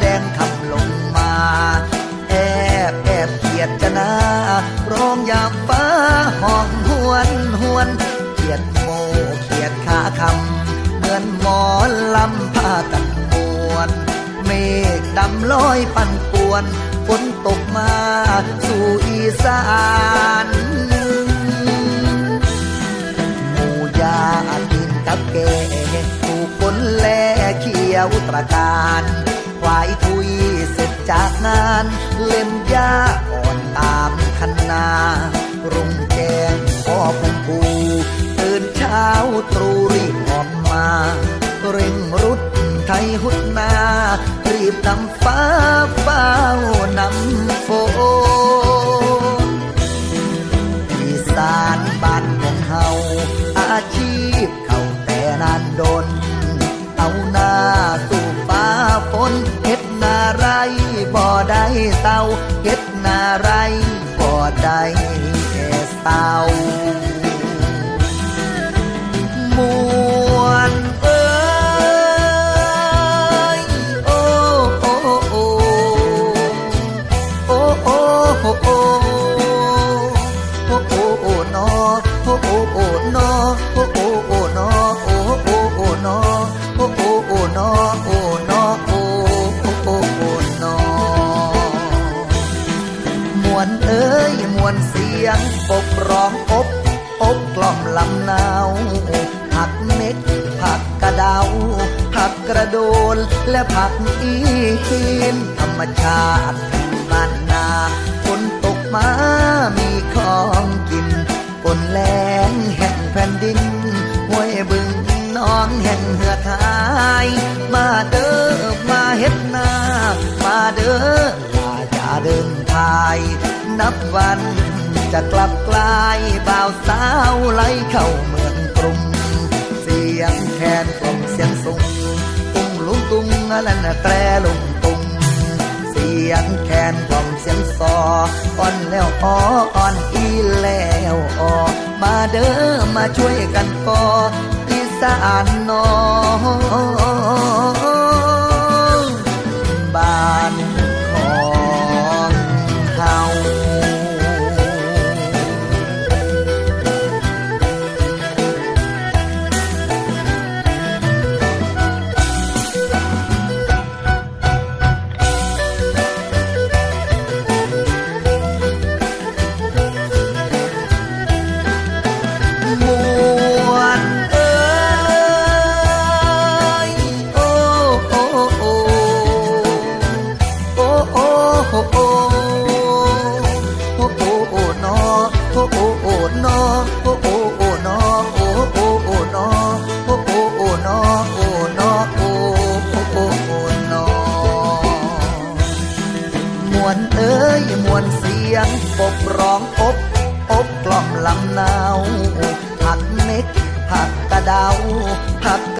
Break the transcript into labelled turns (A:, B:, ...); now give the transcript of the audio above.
A: แดงคำลงมา แอบแอบเกียดจะนาร้องยามฟ้าห้องหวนหวนเกียดโมเกียดขาคำเหมือนหมอนลำผ้าตัดมวนเมฆดำลอยปั่นป่วนฝนตกมาสู่อีสานหมูยาตินกับแกถูกคนแลเขียวตระกาายทุยเสร็จจากงาน เล่มยาอ่อนตามคันนา รุ่งแจ้งพ่อพุงปูตื่นเช้าตรูรีบออกมา เร่งรุดไทยหุดนา รีบนำฟ้าเฝ้านำฝนอีสานบ้า เฮ็ดนาไรก็ได้แค่เศร้า ยงปกร้องอบอบกล่อมลำนาวผักเม็ดผักกระเดา ผักกระโดนและผักอีหินธรรมชาติบ้านนาฝนตกมามีของกินฝนแรงแห่งแผ่นดินห้วยบึงน้องแห่งเหือกหาย มาเด้อมาเฮ็ดนา มาเด้อลาจะเดินทาย นับวัน จะกลับกลายบ่าวสาวไหลเข้าเมืองกรุงเสียงแคนกลมเสียงสูงตุ้งลุงตุ้งนั่นน่ะแตรลุงตุ้งเสียงแคนกลมเสียงซออ่อนแล้วอ้ออ่อนอีแล้วออมาเด้อมาช่วยกันก่ออีสานนอง สียงปกร้องอบอบกล่อมลำนาวผักเม็ดผักกระเดาผัก